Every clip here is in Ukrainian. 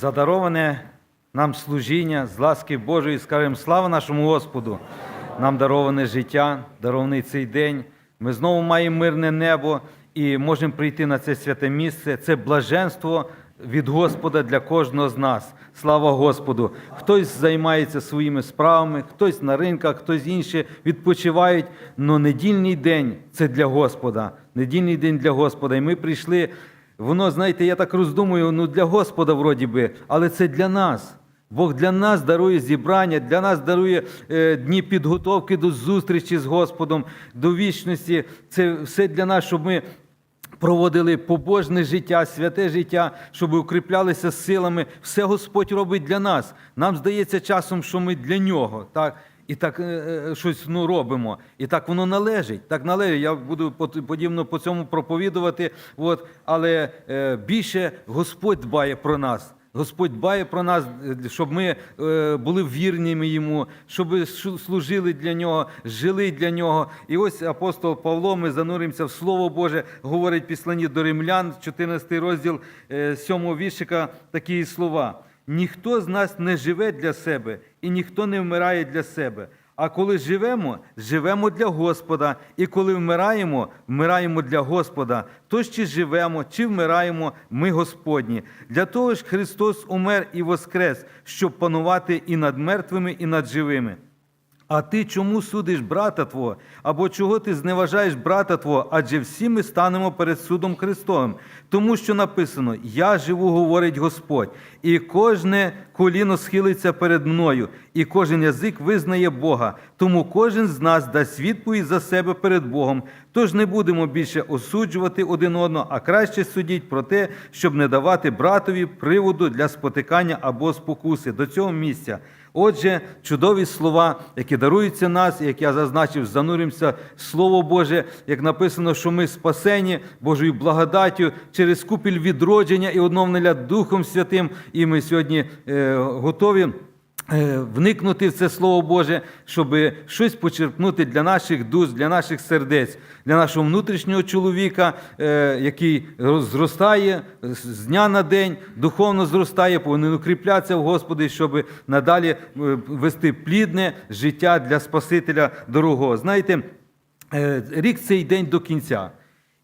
задароване нам служіння з ласки Божої, скажемо слава нашому Господу. Нам дароване життя, дарований цей день. Ми знову маємо мирне небо і можемо прийти на це святе місце. Це блаженство від Господа для кожного з нас. Слава Господу! Хтось займається своїми справами, хтось на ринках, хтось інші відпочивають. Но недільний день це для Господа. Недільний день для Господа. І ми прийшли. Воно, знаєте, я так роздумую, ну для Господа вроді би, але це для нас. Бог для нас дарує зібрання, для нас дарує е, дні підготовки до зустрічі з Господом, до вічності. Це все для нас, щоб ми проводили побожне життя, святе життя, щоб укріплялися силами. Все Господь робить для нас. Нам здається часом, що ми для нього. Так? І так е, е, щось ну, робимо. І так воно належить. Так належить. Я буду подібно по цьому проповідувати. От, але е, більше Господь дбає про нас. Господь дбає про нас, щоб ми були вірними йому, щоб служили для нього, жили для нього. І ось апостол Павло, ми зануримося в Слово Боже, говорить післані до римлян, 14 розділ 7 віршика, такі слова. Ніхто з нас не живе для себе, і ніхто не вмирає для себе. А коли живемо, живемо для Господа, і коли вмираємо, вмираємо для Господа. Тож чи живемо, чи вмираємо, ми Господні. Для того ж Христос умер і воскрес, щоб панувати і над мертвими, і над живими. А ти чому судиш брата Твого? Або чого ти зневажаєш брата Твого? Адже всі ми станемо перед судом Христовим. Тому що написано: Я живу, говорить Господь, і кожне коліно схилиться перед мною, і кожен язик визнає Бога. Тому кожен з нас дасть відповідь за себе перед Богом. Тож не будемо більше осуджувати один одного, а краще судіть про те, щоб не давати братові приводу для спотикання або спокуси до цього місця. Отже, чудові слова, які даруються нас, як я зазначив, зануримося Слово Боже, як написано, що ми спасені Божою благодаттю через купіль відродження і одновлення Духом Святим. І ми сьогодні е, готові. Е, Вникнути в це Слово Боже, щоб щось почерпнути для наших душ, для наших сердець, для нашого внутрішнього чоловіка, е, який зростає з дня на день, духовно зростає, повинен укріплятися в Господі, щоб надалі е, вести плідне життя для Спасителя дорогого. Знаєте, рік цей день до кінця.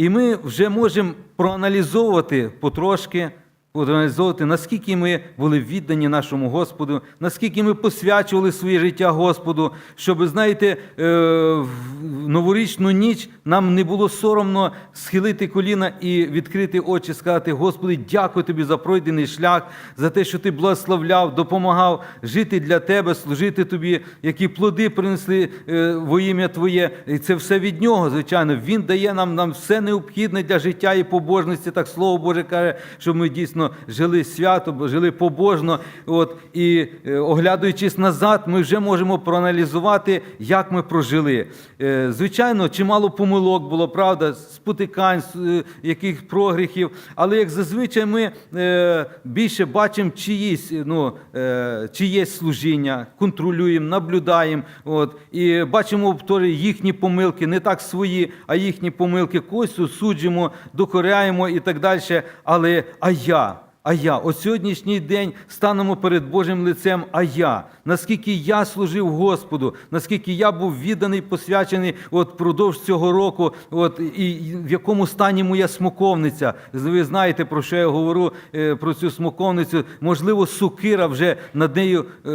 І ми вже можемо проаналізовувати потрошки, проаналізовувати, наскільки ми були віддані нашому Господу, наскільки ми посвячували своє життя Господу, щоб, знаєте, е, в новорічну ніч нам не було соромно схилити коліна і відкрити очі, сказати: Господи, дякую тобі за пройдений шлях, за те, що ти благословляв, допомагав жити для тебе, служити тобі, які плоди принесли е, во ім'я Твоє. І це все від нього, звичайно. Він дає нам, нам все необхідне для життя і побожності. Так слово Боже каже, щоб ми дійсно жили свято, жили побожно. От, і е, оглядаючись назад, ми вже можемо проаналізувати, як ми прожили. Е, Звичайно, чимало помилок було, правда, спотикань, е, яких прогріхів. Але як зазвичай ми більше бачимо чиїсь, ну, чиєсь служіння, контролюємо, наблюдаємо. От, і бачимо їхні помилки, не так свої, а їхні помилки. Когось осуджуємо, докоряємо і так далі. Але а я? А я, от сьогоднішній день станемо перед Божим лицем, а я, наскільки я служив Господу, наскільки я був відданий, посвячений от впродовж цього року, от, і і в якому стані моя смоковниця. Ви знаєте, про що я говорю, е, про цю смоковницю. Можливо, сукира вже над нею е,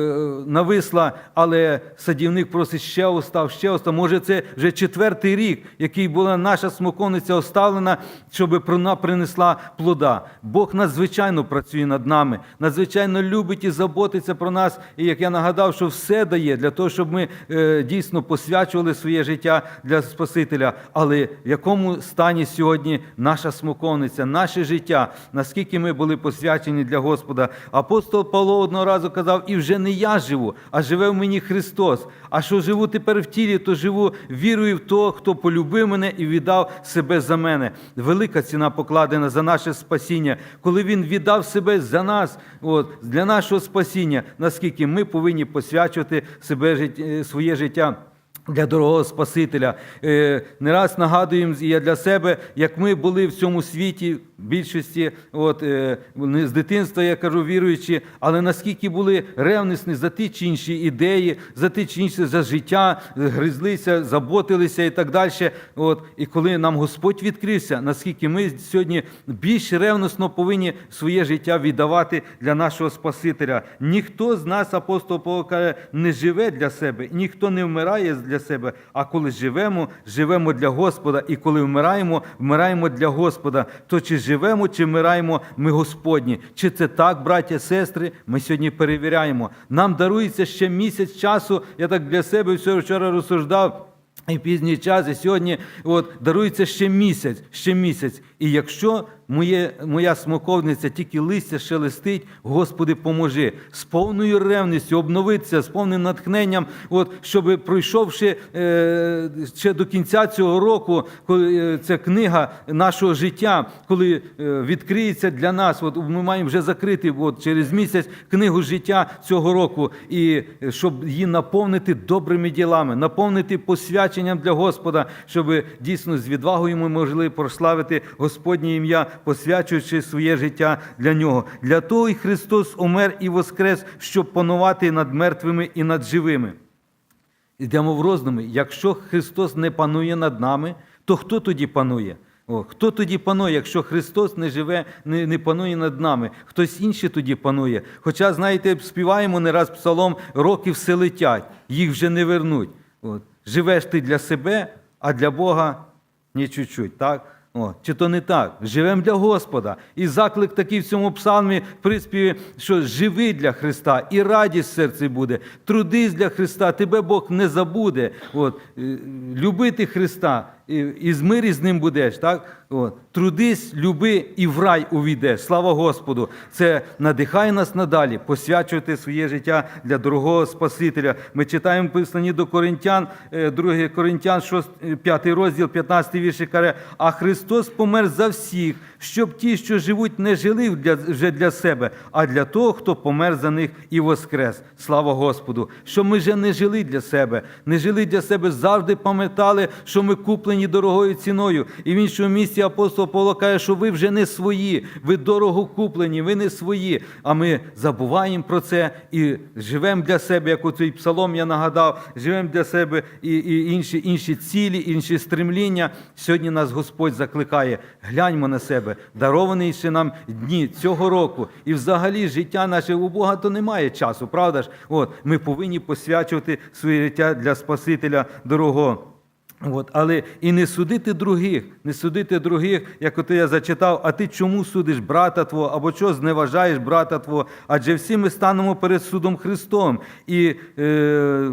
нависла, але садівник просить ще остав, ще остав. Може, це вже четвертий рік, який була наша смоковниця оставлена, щоб вона принесла плода. Бог надзвичайно працює над нами, надзвичайно любить і заботиться про нас. І як я нагадав, що все дає для того, щоб ми е, дійсно посвячували своє життя для Спасителя. Але в якому стані сьогодні наша смоковниця, наше життя, наскільки ми були посвячені для Господа? Апостол Павло одного разу казав: і вже не я живу, а живе в мені Христос. А що живу тепер в тілі, то живу вірою в того, хто полюбив мене і віддав себе за мене. Велика ціна покладена за наше спасіння, коли Він віддав себе за нас, от, для нашого спасіння, наскільки ми повинні посвячувати себе е, своє життя. Для дорогого Спасителя. Е, Не раз нагадуємо і я для себе, як ми були в цьому світі, більшості, от, е, з дитинства, я кажу, віруючі, але наскільки були ревнісні за ті чи інші ідеї, за ті чи інші за життя, гризлися, заботилися і так далі. От, і коли нам Господь відкрився, наскільки ми сьогодні більш ревносно повинні своє життя віддавати для нашого Спасителя. Ніхто з нас, апостол Павло каже, не живе для себе, ніхто не вмирає для себе. А коли живемо, живемо для Господа. І коли вмираємо, вмираємо для Господа. То чи живемо, чи вмираємо, ми Господні. Чи це так, браття, сестри? Ми сьогодні перевіряємо. Нам дарується ще місяць часу. Я так для себе вчора розсуждав. І пізній час, і сьогодні от, дарується ще місяць, ще місяць. І якщо моє, моя смоковниця тільки листя шелестить, Господи, поможи. З повною ревністю обновитися, з повним натхненням, от, щоб пройшовши е, ще до кінця цього року, коли е, ця книга нашого життя, коли е, відкриється для нас, от, ми маємо вже закрити от, через місяць книгу життя цього року, і е, щоб її наповнити добрими ділами, наповнити посвяченням для Господа, щоб дійсно з відвагою ми могли прославити Господнє ім'я, посвячуючи своє життя для нього. Для того і Христос умер і воскрес, щоб панувати над мертвими і над живими. Йдемо в роздуми. Якщо Христос не панує над нами, то хто тоді панує? О, хто тоді панує, якщо Христос не живе, не, не панує над нами? Хтось інший тоді панує. Хоча, знаєте, співаємо не раз псалом, роки все летять, їх вже не вернуть. От. Живеш ти для себе, а для Бога ні чуть-чуть. Так? О, чи то не так? Живемо для Господа. І заклик такий в цьому псалмі, в приспіві, що живи для Христа, і радість в серці буде. Трудись для Христа, тебе Бог не забуде. От, е, любити Христа, і, з мирі з ним будеш. Так? От. Трудись, люби і в рай увійдеш. Слава Господу! Це надихає нас надалі посвячувати своє життя для дорогого Спасителя. Ми читаємо писані до Коринтян, 2 Коринтян, 6, 5 розділ, 15 вірші каже, а Христос помер за всіх, щоб ті, що живуть, не жили вже для себе, а для того, хто помер за них і воскрес. Слава Господу! Що ми вже не жили для себе, не жили для себе, завжди пам'ятали, що ми куплені дорогою ціною. І в іншому місці апостол Павло каже, що ви вже не свої, ви дорого куплені, ви не свої. А ми забуваємо про це і живемо для себе, як у цей псалом я нагадав, живемо для себе і, і інші, інші цілі, інші стремління. Сьогодні нас Господь закликає. Гляньмо на себе, даровані ще нам дні цього року. І взагалі життя наше у Бога то немає часу, правда ж? От, ми повинні посвячувати своє життя для Спасителя дорогого. От, але і не судити других, не судити других, як от я зачитав, а ти чому судиш брата твого, або чого зневажаєш брата твого? Адже всі ми станемо перед судом Христом. І е,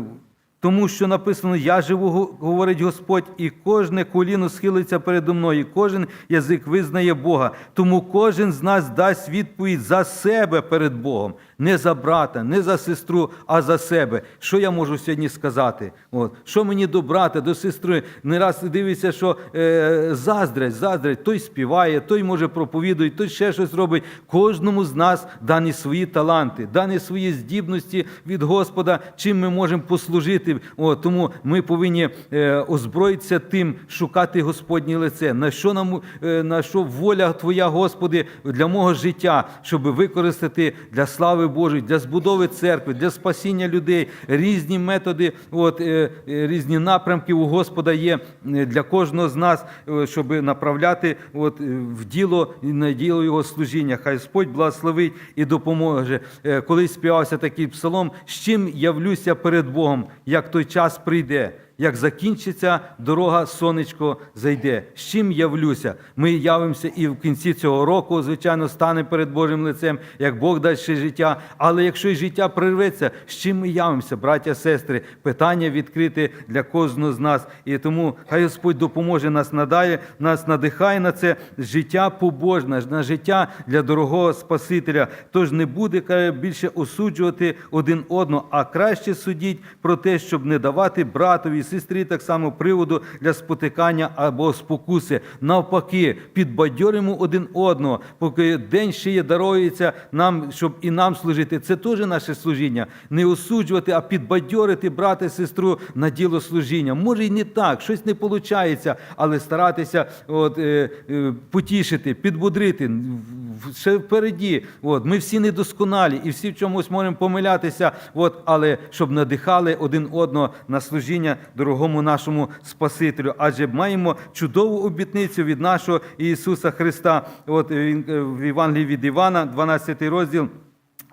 тому що написано: Я живу, говорить Господь, і кожне коліно схилиться передо мною, і кожен язик визнає Бога. Тому кожен з нас дасть відповідь за себе перед Богом, не за брата, не за сестру, а за себе. Що я можу сьогодні сказати? От. Що мені до брата, до сестри? Не раз дивиться, що е, заздрять, заздрять, той співає, той може проповідує, той ще щось робить. Кожному з нас дані свої таланти, дані свої здібності від Господа, чим ми можемо послужити. О, тому ми повинні е, озброїтися тим, шукати Господнє лице. На що нам е, на що воля Твоя, Господи, для мого життя, щоб використати для слави Божої, для збудови церкви, для спасіння людей, різні методи, от, е, е, різні напрямки у Господа є е, для кожного з нас, щоб направляти от, в діло і на діло Його служіння. Хай Господь благословить і допоможе. Колись співався такий псалом, з чим явлюся перед Богом, як той час прийде. Як закінчиться дорога, сонечко зайде. З чим явлюся? Ми явимося і в кінці цього року, звичайно, стане перед Божим лицем, як Бог дасть ще життя. Але якщо і життя прирветься, з чим ми явимося, браття, сестри? Питання відкрите для кожного з нас. І тому хай Господь допоможе нас надалі, нас надихає на це життя побожне, на життя для дорогого Спасителя. Тож не буде каже, більше осуджувати один одного, а краще судіть про те, щоб не давати братові і сестри так само приводу для спотикання або спокуси. Навпаки, підбадьоримо один одного, поки день ще є дарується нам, щоб і нам служити. Це теж наше служіння. Не осуджувати, а підбадьорити брата і сестру на діло служіння. Може і не так, щось не виходить, але старатися от, е, е, потішити, підбудрити. Ще впереді. От, ми всі недосконалі і всі в чомусь можемо помилятися, от, але щоб надихали один одного на служіння дорогому нашому Спасителю. Адже маємо чудову обітницю від нашого Ісуса Христа. От він е, в Євангелії від Івана, 12 розділ.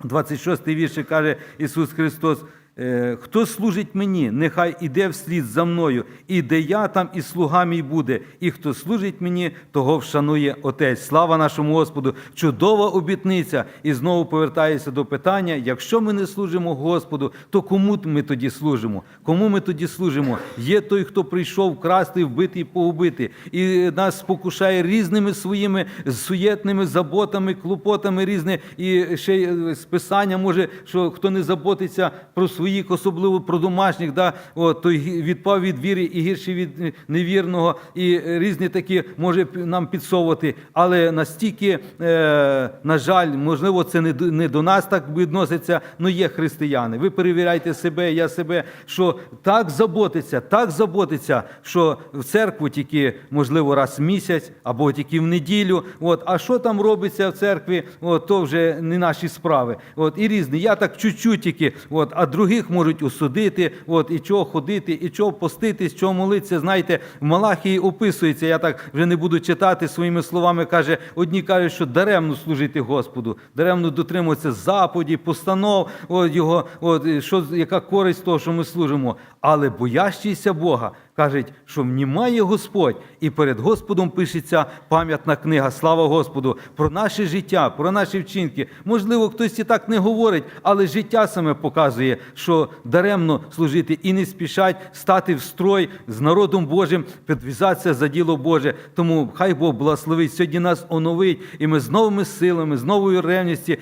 26 вірші каже Ісус Христос. Е, Хто служить мені, нехай іде вслід за мною, і де я там і слуга мій буде, і хто служить мені, того вшанує Отець. Слава нашому Господу! Чудова обітниця. І знову повертаюся до питання: якщо ми не служимо Господу, то кому ми тоді служимо? Кому ми тоді служимо? Є той, хто прийшов красти, вбити і погубити, і нас спокушає різними своїми суєтними заботами, клопотами різне, і ще списання може, що хто не заботиться про своїх, особливо про домашніх, да, от, той відпав від віри і гірший від е, невірного, і різні такі може нам підсовувати. Але настільки, е, на жаль, можливо, це не не до нас так відноситься, але є християни. Ви перевіряйте себе, я себе, що так заботиться, так заботиться, що в церкву тільки, можливо, раз в місяць або тільки в неділю. От, а що там робиться в церкві, от, то вже не наші справи. От, і різні. Я так чуть-чуть тільки, от, а других можуть осудити, от, і чого ходити, і чого поститись, чого молитися. Знаєте, в Малахії описується, я так вже не буду читати своїми словами, каже, одні кажуть, що даремно служити Господу, даремно дотримуватися заповіді, постанов от, його, от, що, яка користь того, що ми служимо. Але боящийся Бога, кажуть, що внімає Господь, і перед Господом пишеться пам'ятна книга. Слава Господу, про наше життя, про наші вчинки. Можливо, хтось і так не говорить, але життя саме показує, що даремно служити і не спішать стати в строй з народом Божим, підв'язатися за діло Боже. Тому хай Бог благословить сьогодні нас оновить, і ми з новими силами, з новою ревністю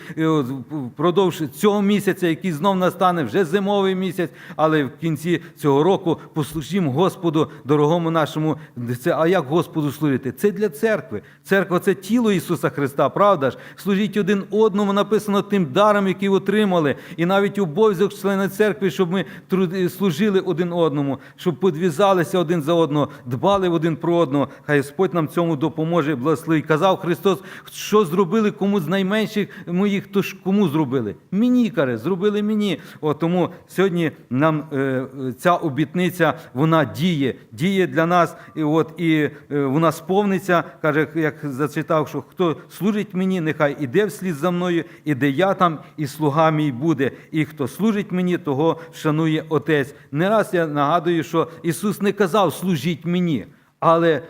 впродовж цього місяця, який знов настане, вже зимовий місяць, але в кінці цього року послужимо Господу, дорогому нашому. Це, а як Господу служити? Це для церкви. Церква це тіло Ісуса Христа, правда ж? Служіть один одному, написано тим даром, який отримали, і навіть обов'язок члена церкви, щоб ми служили один одному, щоб подвізалися один за одного, дбали один про одного. Хай Господь нам цьому допоможе, благословить. Казав Христос, що зробили кому з найменших моїх, то ж кому зробили? Мені каже, зробили мені. О, тому сьогодні нам е, е, ця обітниця вона діє, діє для нас, і от і е, вона сповниться. каже, як зачитав, що хто служить мені, нехай іде вслід за мною, і де я там, і слуга мій буде. І хто служить мені, того шанує Отець. Не раз я нагадую, що Ісус не казав служіть мені, але.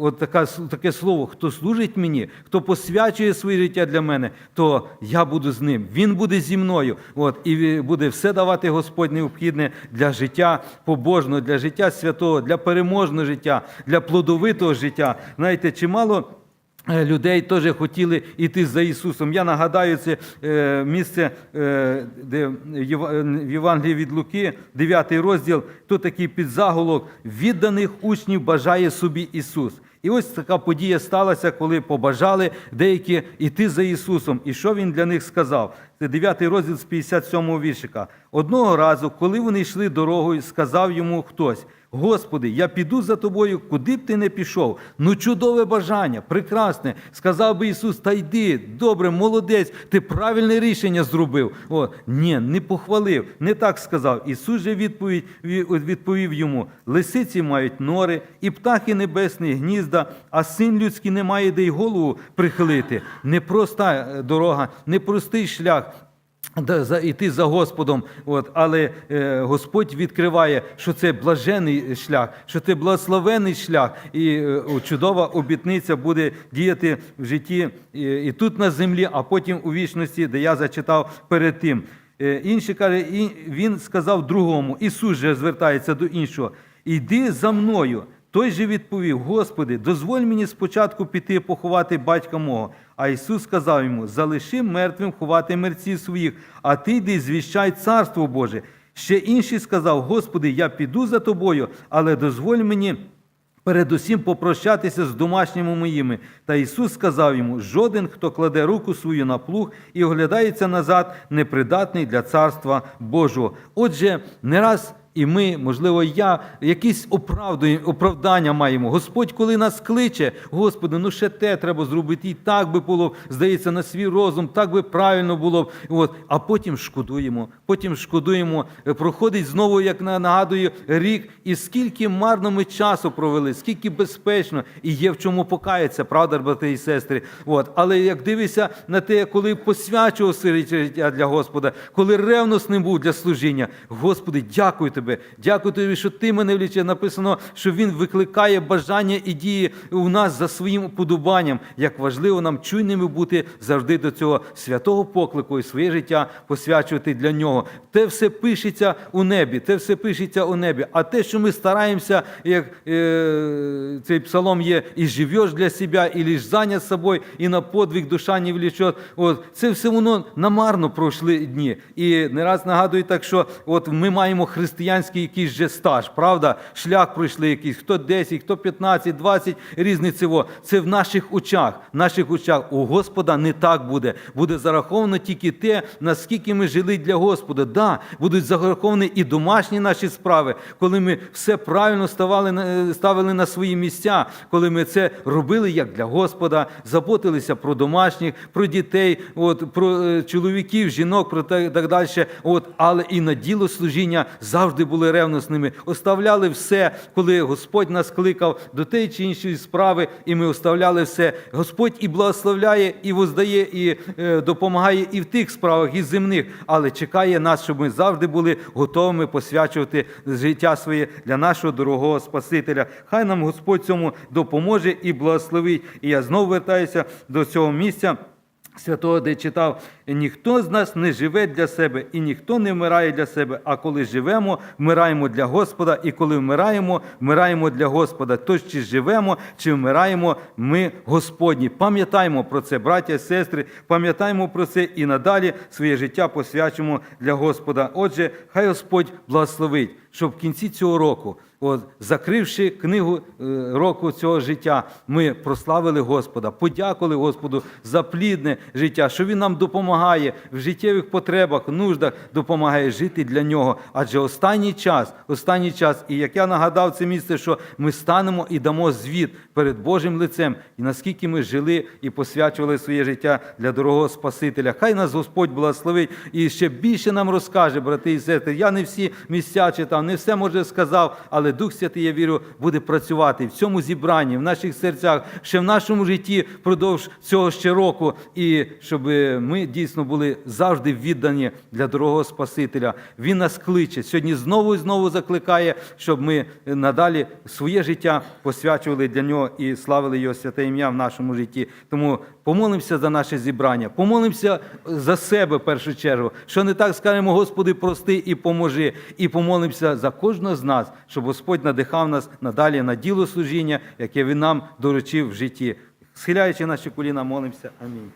От така, таке слово, хто служить мені, хто посвячує своє життя для мене, то я буду з ним. Він буде зі мною. От, і буде все давати Господь необхідне для життя побожного, для життя святого, для переможного життя, для плодовитого життя. Знаєте, чимало. е, Людей теж хотіли йти за Ісусом. Я нагадаю, це е, місце, е, де в Єва- Євангелії від Луки, 9 розділ, тут такий підзаголовок відданих учнів бажає собі Ісус. І ось така подія сталася, коли побажали деякі йти за Ісусом. І що Він для них сказав? Це 9 розділ з 57 віршика. Одного разу, коли вони йшли дорогою, сказав йому хтось: Господи, я піду за тобою, куди б ти не пішов. Ну, чудове бажання, прекрасне. Сказав би Ісус, та йди, добре, молодець, ти правильне рішення зробив. О, ні, не похвалив, не так сказав. Ісус же відповідь, відповів йому: лисиці мають нори, і птахи небесні гнізда, а син людський не має де й голову прихилити. Непроста е, дорога, непростий шлях. Іти за Господом, от, але е, Господь відкриває, що це блажений шлях, що це благословений шлях, і е, чудова обітниця буде діяти в житті і, і тут на землі, а потім у вічності, де я зачитав перед тим. Е, інший каже, і він сказав другому, Ісус же звертається до іншого: Іди за мною. Той же відповів: Господи, дозволь мені спочатку піти поховати батька мого. А Ісус сказав йому: Залиши мертвим ховати мерців своїх, а ти йди звіщай Царство Боже. Ще інший сказав: Господи, я піду за тобою, але дозволь мені. Передусім попрощатися з домашніми моїми. Та Ісус сказав йому: жоден, хто кладе руку свою на плуг і оглядається назад, непридатний для царства Божого. Отже, не раз і ми, можливо, я, якісь оправдання маємо. Господь, коли нас кличе, Господи, ну ще те треба зробити, і так би було, здається, на свій розум, так би правильно було. От. А потім шкодуємо, потім шкодуємо. Е, Проходить знову, як на- нагадую, рік, і скільки марно ми часу провели, скільки безпечно, і є в чому покаятися, правда, брати і сестри. От. Але як дивишся на те, коли посвячував життя для Господа, коли ревносним був для служіння, Господи, дякую Тобі, дякую Тобі, що Ти мене вліче. Написано, що Він викликає бажання і дії у нас за своїм уподобанням. Як важливо нам чуйними бути завжди до цього святого поклику і своє життя посвячувати для нього. Те все пишеться у небі, те все пишеться у небі. А те, що ми стараємося, як е, цей псалом є, і живеш для себе, і лиш зайнят собою, і на подвиг душа не влечет. От це все воно намарно пройшли дні. І не раз нагадую так, що от ми маємо християнський якийсь же стаж, правда? Шлях пройшли якийсь, хто 10, хто 15, 20 різних цього. Це в наших очах. В наших очах у Господа не так буде. Буде зараховано тільки те, наскільки ми жили для Господа. Да, будуть зараховані і домашні наші справи, коли ми все правильно ставали, ставили на свої місця, коли ми це робили як для Господа, заботилися про домашніх, про дітей, от, про е, чоловіків, жінок, про так, так далі. От, але і на діло служіння завжди були ревносними, оставляли все, коли Господь нас кликав до тієї чи іншої справи, і ми оставляли все. Господь і благословляє, і воздає, і е, допомагає і в тих справах, і земних, але чекає нас, щоб ми завжди були готовими посвячувати життя своє для нашого дорогого Спасителя. Хай нам Господь цьому допоможе і благословить. І я знову вертаюся до цього місця. Святого, де читав, ніхто з нас не живе для себе, і ніхто не вмирає для себе. А коли живемо, вмираємо для Господа, і коли вмираємо, вмираємо для Господа. Тож чи живемо, чи вмираємо, ми Господні. Пам'ятаємо про це, браття сестри, пам'ятаємо про це і надалі своє життя посвячимо для Господа. Отже, хай Господь благословить, щоб в кінці цього року. От, закривши книгу е, року цього життя, ми прославили Господа, подякували Господу за плідне життя, що Він нам допомагає в життєвих потребах, нуждах, допомагає жити для нього. Адже останній час, останній час, і як я нагадав це місце, що ми станемо і дамо звіт перед Божим лицем, і наскільки ми жили і посвячували своє життя для дорогого Спасителя. Хай нас Господь благословить і ще більше нам розкаже, брати і сестри. Я не всі місця читав, не все може сказав, але Дух Святий, я вірю, буде працювати в цьому зібранні, в наших серцях, ще в нашому житті впродовж цього ще року, і щоб ми дійсно були завжди віддані для дорогого Спасителя. Він нас кличе сьогодні знову і знову закликає, щоб ми надалі своє життя посвячували для нього і славили його святе ім'я в нашому житті. Тому помолимося за наше зібрання, помолимося за себе в першу чергу. Що не так скажемо, Господи, прости і поможи. І помолимося за кожного з нас, щоб Господь надихав нас надалі на діло служіння, яке Він нам доручив в житті. Схиляючи наші коліна, молимося. Амінь.